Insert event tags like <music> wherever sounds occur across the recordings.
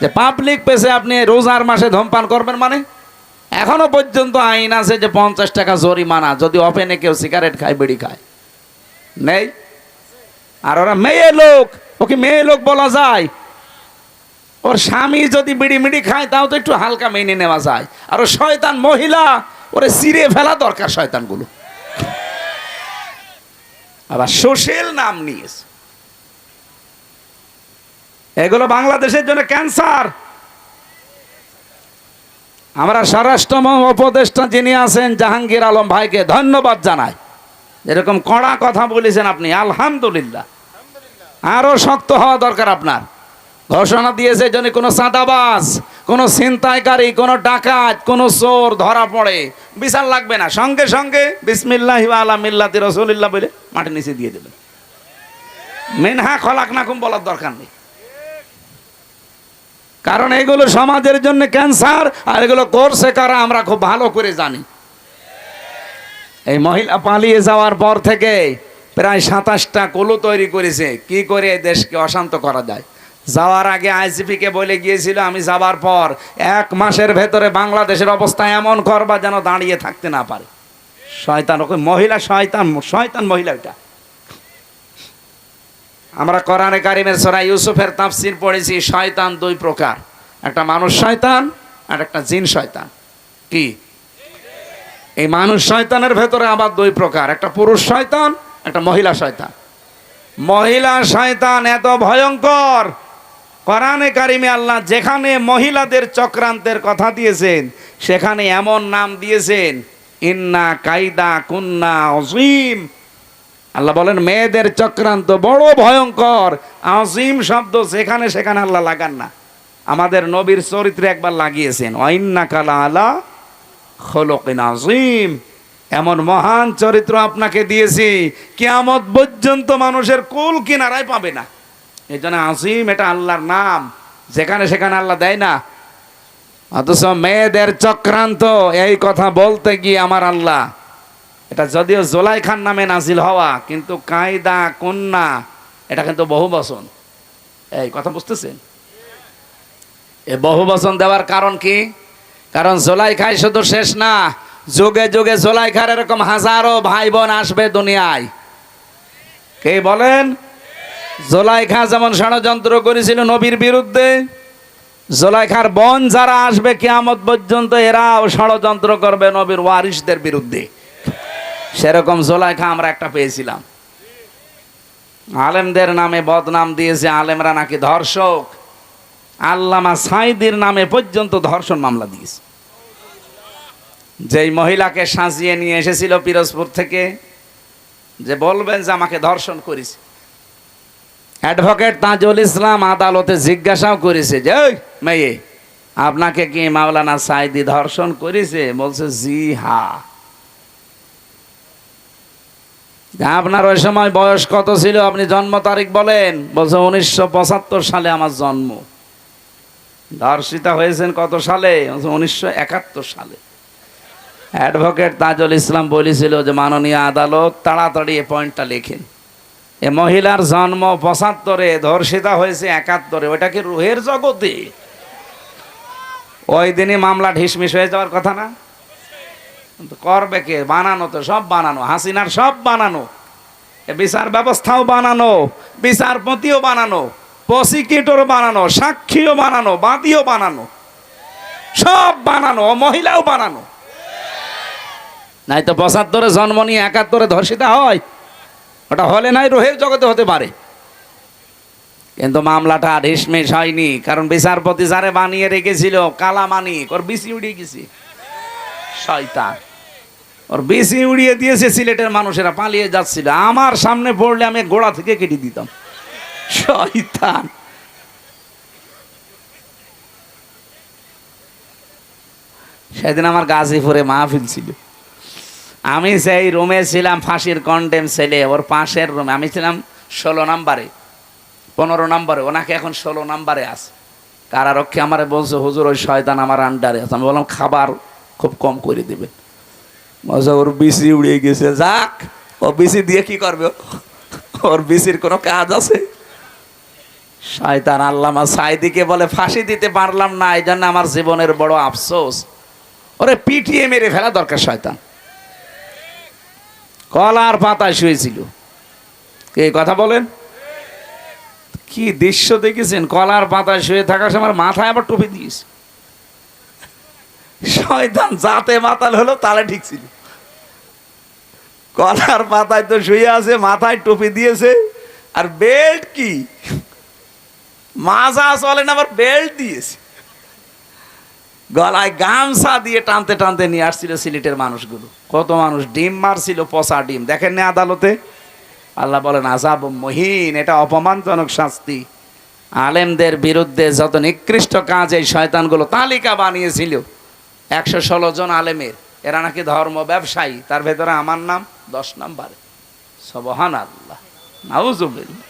যে পাবলিক পেসে আপনি রোজার মাসে ধূমপান করবেন মানে? এখনও পর্যন্ত আইন আছে যে পঞ্চাশ টাকা জরিমানা, যদি ওপেনে কেউ সিগারেট খায়, বিড়ি খায়। নেই? আর ওরা মেয়ে লোক, ওকে মেয়ে লোক বলা যায়। ওর স্বামী যদি বিড়ি মিড়ি খায়, তাও তো একটু হালকা মেনে নেওয়া যায়। আর ও শয়তান মহিলা, ওরে সিরে ফেলা দরকার শয়তানগুলো। আবার সোশ্যাল নাম নিয়েছে। এগুলো বাংলাদেশের জন্য ক্যান্সার। আমরা স্বরাষ্ট্র উপদেষ্টা যিনি আছেন, জাহাঙ্গীর আলম ভাইকে ধন্যবাদ জানাই। এরকম কড়া কথা বলেছেন আপনি, আলহামদুলিল্লাহ। আরও শক্ত হওয়া দরকার আপনার। ঘোষণা দিয়েছে যদি কোনো সাদাবাজ কোনো ছিনতাইকারী, কোনো ডাকাত, কোনো চোর ধরা পড়ে বিশাল লাগবে না। সঙ্গে সঙ্গে বিসমিল্লাহ আলা মিল্লাতি রসুলিল্লাহ বলে মাটি নিচে দিয়ে দেবেন। মেনহা খলাক নাকুম বলার দরকার নেই। কারণ এগুলো সমাজের জন্য ক্যান্সার, আর এগুলো করছে কারা আমরা খুব ভালো করে জানি। এই মহিলা পালিয়ে যাওয়ার পর থেকে প্রায় সাতাশটা কলু তৈরি করেছে। কি করে দেশকে অশান্ত করা যায়? যাওয়ার আগে আইসিপিকে বলে গিয়েছিল, আমি যাবার পর এক মাসের ভেতরে বাংলাদেশের অবস্থা এমন করবা যেন দাঁড়িয়ে থাকতে না পারে। শয়তান ওকে মহিলা শয়তান শয়তান মহিলা এটা আমরা কোরআনে কারিমের সরা ইউসুফের তাফসির পড়েছি, শয়তান দুই প্রকার। একটা মানুষ শয়তান আর একটা জিন শয়তান। কি? এই মানুষ শয়তানের ভেতরে আবার দুই প্রকার, একটা পুরুষ শয়তান, একটা মহিলা শয়তান। মহিলা শয়তান এত ভয়ঙ্কর। কোরআনে কারিমে আল্লাহ যেখানে মহিলাদের চক্রান্তের কথা দিয়েছেন, সেখানে এমন নাম দিয়েছেন, ইন্না কাইদা কুন্না অসীম আল্লাহ বলেন, মেয়েদের চক্রান্ত বড় ভয়ঙ্কর। আজিম শব্দ সেখানে সেখানে আল্লাহ লাগান না। আমাদের নবীর চরিত্রে একবার লাগিয়েছেন অইন্না কালা আলা খোলকিন আজিম এমন মহান চরিত্র আপনাকে দিয়েছি, কিয়ামত পর্যন্ত মানুষের কুল কিনারায় পাবে না। এই জন্য আজিম এটা আল্লাহর নাম, যেখানে সেখানে আল্লাহ দেয় না। অথচ মেয়েদের চক্রান্ত, এই কথা বলতে গিয়ে আমার আল্লাহ এটা যদিও জোলাই খান নামে নাজিল হওয়া, কিন্তু কায়দা, কন্যা, এটা কিন্তু বহু বচন এই, কথা বুঝতেছেন? এ বহু বচন দেওয়ার কারণ কি? কারণ জোলাই খাই শুধু শেষ না, যুগে যুগে জোলাই খার এরকম হাজারো ভাই বোন আসবে দুনিয়ায়। কে বলেন? জোলাইখা যেমন ষড়যন্ত্র করেছিল নবীর বিরুদ্ধে জোলাই জোলাইখার বন যারা আসবে কেয়ামত পর্যন্ত এরাও ষড়যন্ত্র করবে নবীর ওয়ারিসদের বিরুদ্ধে। সেরকম জোলাইখা আমরা একটা পেয়েছিলাম। আলেমদের নামে বদনাম দিয়েছে আলেমরা নাকি ধর্ষক। আল্লামা সাইদির নামে পর্যন্ত ধর্ষণ মামলা দিয়েছে। যেই মহিলাকে সাজিয়ে নিয়ে এসেছিল পিরোজপুর থেকে, যে বলবেন যে আমাকে ধর্ষণ করেছে। অ্যাডভোকেট তাজুল ইসলাম আদালতে জিজ্ঞাসাও করেছে যে ওই মেয়ে, আপনাকে কি মাওলানা সাইদি ধর্ষণ করেছে? বলছে, জি হা আপনার ওই সময় বয়স কত ছিল? আপনি জন্ম তারিখ বলেন। বলছে, উনিশশো পঁচাত্তর সালে আমার জন্ম। ধর্ষিতা হয়েছেন কত সালে? উনিশশো একাত্তর সালে। অ্যাডভোকেট তাজুল ইসলাম বলেছিল যে, মাননীয় আদালত তাড়াতাড়ি এ পয়েন্টটা লেখেন। এ মহিলার জন্ম পঁচাত্তরে, ধর্ষিতা হয়েছে একাত্তরে। ওটা কি রুহের জগতে? ওই দিনই মামলা ঢিসমিস হয়ে যাওয়ার কথা না? কিন্তু করবে কে? বানানো তো সব বানানো। হাসিনার সব বানানো। বিচার ব্যবস্থাও বানানো, বিচারপতিও বানানো প্রসিকিউটর বানানো, সাক্ষীও বানানো, বাদীও বানানো। সব বানানো মহিলাও বানানো। নাই তো পঁচাত্তরে জন্ম নিয়ে একাত্তরে ধর্ষিতা হয়। ওটা হলে নাই রোহের জগতে হতে পারে। কিন্তু মামলাটা ঢিসমিস হয়নি, কারণ বিচারপতি যারে বানিয়ে রেখেছিল কালা মানিক ওর বিসি উড়িয়ে গেছে শয়তান। ওর বেশি উড়িয়ে দিয়েছে সিলেটের মানুষেরা, পালিয়ে যাচ্ছিল। আমার সামনে পড়লে আমি গোড়া থেকে কেটে দিতাম। শয়তান। সেদিন আমার গাজীপুরে মাহফিল ছিল। আমি সেই রুমে ছিলাম ফাঁসির কন্ডেম ছেলে, ওর পাশের রুমে। আমি ছিলাম ষোলো নাম্বারে, পনেরো নম্বরে, ওনাকে এখন ষোলো নাম্বারে আছে। কারারক্ষী আমারে বলছে, হুজুর, ওই শয়তান আমার আন্ডারে আছে। আমি বললাম, খাবার খুব কম করে দেবেন। বলছে ওর বিসি উড়িয়ে গেছে। যাক, ও বিসি দিয়ে কি করবে? ওর বিসির কোনো কাজ আছে? শয়তান আল্লামা সাইদিকে বলে, ফাঁসি দিতে পারলাম না এই জন্য আমার জীবনের বড় আফসোস। ওরে পিটিয়ে মেরে ফেলা দরকার শয়তান। কলার পাতায় শুয়েছিল। কে কথা বলেন? কি দৃশ্য দেখেছেন? কলার পাতায় শুয়ে থাকার সময় মাথায় আবার টুপি দিয়েছে। শয়তান যাতে মাতাল হলো, তালে ঠিক ছিল। কলার পাতায় তো শুয়ে আছে, মাথায় টুপি দিয়েছে। আর বেল্ট কি? মাজা চলে না, আবার বেল্ট দিয়েছে। গলায় গামছা দিয়ে টানতে টানতে নিয়ে আসছিল সিলেটের মানুষগুলো। কত মানুষ ডিম মারছিল, পচা ডিম। দেখেন না আদালতে? আল্লাহ বলেন আজাব মহিন, এটা অপমানজনক শাস্তি। আলেমদের বিরুদ্ধে যত নিকৃষ্ট কাজ এই শয়তানগুলো তালিকা বানিয়েছিল, একশো ষোলো জন আলেমের। এরা নাকি ধর্ম ব্যবসায়ী, তার ভেতরে আমার নাম দশ নাম্বারে। সবহান আল্লাহ নাউজুবিল্লাহ।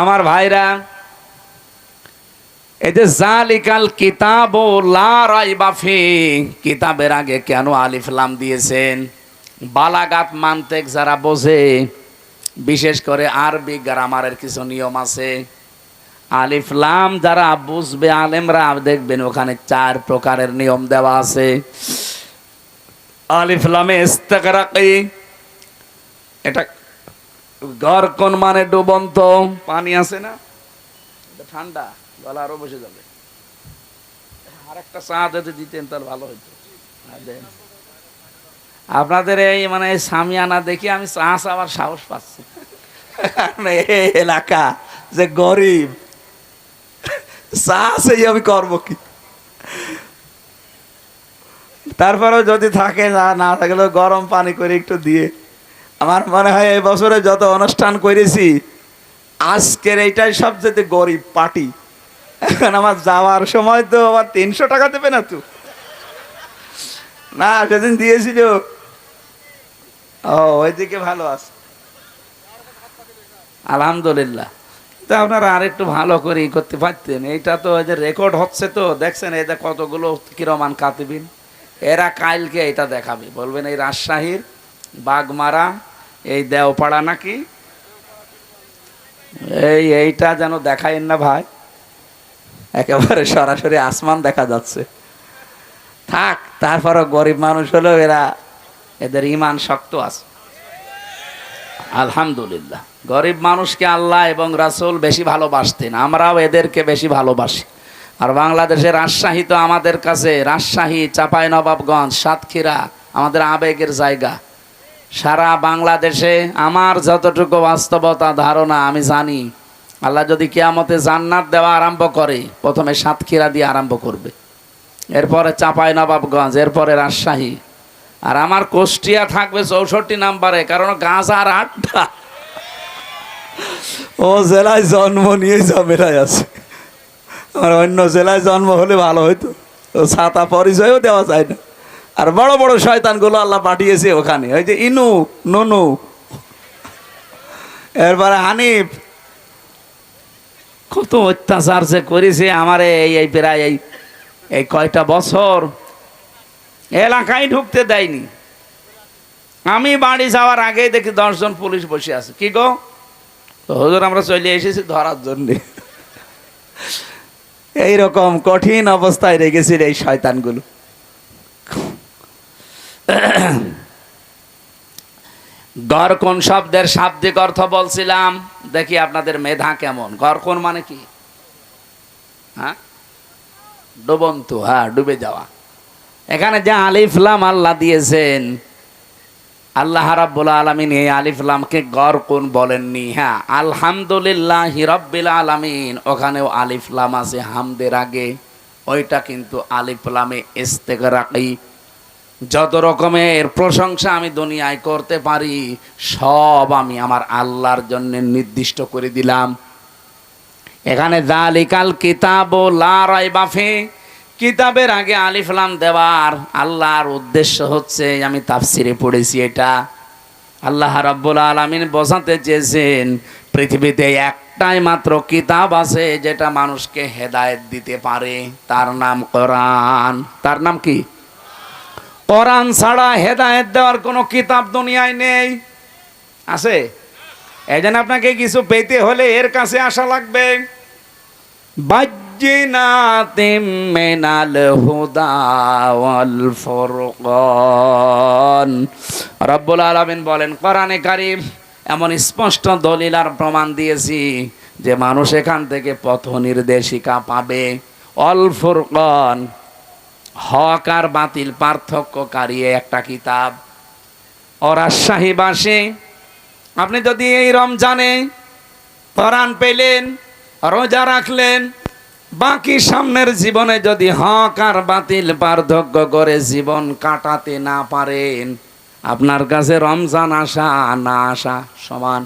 আমার ভাইরা, এই যে জালিকাল কিতাব ও লাফি কিতাবের আগে কেন আলিফলাম দিয়েছেন? বালাগাত মানতেক যারা বোঝে, বিশেষ করে আরবি গ্রামারের কিছু নিয়ম আছে। আলিফলাম যারা বুঝবে, আলেমরা দেখবেন ওখানে চার প্রকারের নিয়ম দেওয়া আছে। আলিফলামে এটা কোন মানে ডুবন্ত? পানি আছে না? ঠান্ডা, গলা আরও বসে যাবে। আর একটা চা যদি দিতেন তাহলে ভালো হইতো। আপনাদের এই মানে সামিয়ানা দেখি আমি চা চাওয়ার সাহস পাচ্ছি। <laughs> এলাকা যে গরিব। চা আমি করব কি? তারপরেও যদি থাকে না না থাকলেও গরম পানি করে একটু দিয়ে। আমার মনে হয় এই বছরে যত অনুষ্ঠান করেছি, আজকের এইটাই সবচেয়ে গরিব পার্টি। এখন আমার যাওয়ার সময় তো আবার তিনশো টাকা দেবে না তো। না, সেদিন দিয়েছিল। ও, ওইদিকে ভালো আছে। আলহামদুলিল্লাহ। তো আপনারা আর একটু ভালো করে করতে পারতেন। এইটা তো ওই যে রেকর্ড হচ্ছে তো, দেখছেন এই যে কতগুলো কিরমান কাতিবিন? এরা কালকে এটা দেখাবে। বলবেন এই রাজশাহীর বাগমারা, এই দেওপাড়া নাকি? এই এইটা যেন দেখাইন না ভাই। একেবারে সরাসরি আসমান দেখা যাচ্ছে। থাক, তারপরও গরিব মানুষ হলেও এরা এদের ইমান শক্ত আছে। আলহামদুলিল্লাহ। গরিব মানুষকে আল্লাহ এবং রাসূল বেশি ভালোবাসতেন, আমরাও এদেরকে বেশি ভালোবাসি। আর বাংলাদেশের রাজশাহী তো আমাদের কাছে, রাজশাহী চাপাই নবাবগঞ্জ সাতক্ষীরা আমাদের আবেগের জায়গা। সারা বাংলাদেশে আমার যতটুকু বাস্তবতা, ধারণা আমি জানি, আল্লাহ যদি কেয়ামতে জান্নাত দেওয়া আরম্ভ করে, প্রথমে সাতক্ষীরা দিয়ে আরম্ভ করবে। এরপরে চাপাই নবাবগঞ্জ এরপরে রাজশাহী আর আমার কোষ্টিয়া থাকবে চৌষট্টি নাম্বারে, কারণ গাঁজার আটটা ও জেলায় জন্ম নিয়ে ঝামেলায় আছে। আমার অন্য জেলায় জন্ম হলে ভালো হইতো। ও ছাতা পরিচয়ও দেওয়া যায় না। আর বড় বড় শয়তানগুলো আল্লাহ পাঠিয়েছে ওখানে। ওই যে ইনু, নুনু, এরপরে হানিফ। কত অত্যাচার যে করেছে আমার এই এই প্রায় এই এই কয়টা বছর। এলাকায় ঢুকতে দেয়নি। আমি বাড়ি যাওয়ার আগেই দেখি দশজন পুলিশ বসে আছে। কি গো? হুজুর, আমরা চলে এসেছি ধরার জন্যে। এইরকম কঠিন অবস্থায় রেখেছিল এই শয়তানগুলো। গরকন শব্দের শাব্দিক অর্থ বলছিলাম? দেখি আপনাদের মেধা কেমন। গরকন মানে কি? হ্যাঁ? ডুবন্ত হ্যাঁ ডুবে যাওয়া। এখানে যে আলিফলাম আল্লাহ দিয়েছেন, আল্লাহ রাব্বুল আলামিন এই আলিফলামকে গরকুন বলেননি। হ্যাঁ আলহামদুলিল্লাহ হিরব্বিল আলামিন, ওখানেও আলিফলাম আছে হামদের আগে, ওইটা কিন্তু আলিফলামে ইস্তেগরাকি। যত রকমের প্রশংসা আমি দুনিয়ায় করতে পারি, সব আমি আমার আল্লাহর জন্য নির্দিষ্ট করে দিলাম। এখানে জালিকাল কিতাব ও লারাই বাফে কিতাবের আগে আলিফলাম দেওয়ার আল্লাহর উদ্দেশ্য হচ্ছে, আমি তাফসিরে পড়েছি এটা। আল্লাহ রাব্বুল আলামিন বোঝাতে চেয়েছেন, পৃথিবীতে একটাই মাত্র কিতাব আছে যেটা মানুষকে হেদায়েত দিতে পারে। তার নাম কোরআন। তার নাম কি? কোরআন ছাড়া হেদায়েত দেওয়ার কোনো কিতাব দুনিয়ায় নেই। আছে? এই জন্য আপনাকে কিছু পেতে হলে এর কাছে আসা লাগবে। বাজ্জিনাতিম মিনাল হুদা ওয়াল ফুরকান। রব্বুল আলামিন বলেন, কোরআনে কারীম এমন স্পষ্ট দলিল আর প্রমাণ দিয়েছি যে মানুষ এখান থেকে পথ নির্দেশিকা পাবে। অল ফুরকান, হক আর বাতিল পার্থক্যকারী একটা কিতাব। ও রাজশাহীবাসী আপনি যদি এই রমজানে কোরআন পেলেন, রোজা রাখলেন বাকি সামনের জীবনে যদি হক আর বাতিল বার্ধক্য করে জীবন কাটাতে না পারেন, আপনার কাছে রমজান আসা না আসা সমান।